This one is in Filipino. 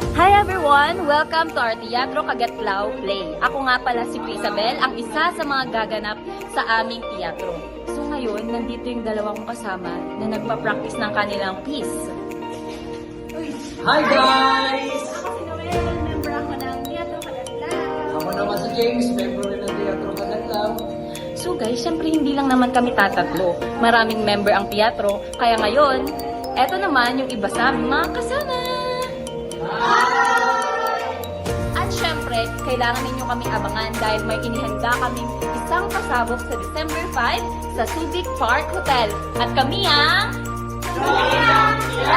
Hi everyone! Welcome to our Teatro Kagatlao Play. Ako nga pala si Isabel, ang isa sa mga gaganap sa aming teatro. So ngayon, nandito yung dalawa kong kasama na nagpa-practice ng kanilang piece. Hi guys! Ako si Noel, member ako ng Teatro Kagatlao. Ako naman si James, member rin ng Teatro Kagatlaw. So guys, syempre hindi lang naman kami tatatlo. Maraming member ang teatro. Kaya ngayon, eto naman yung iba sa aming mga kasama. Kailangan ninyo kami abangan dahil may inihanda kaming isang pasabog sa December 5 sa Subic Park Hotel. At kami ang... Teatro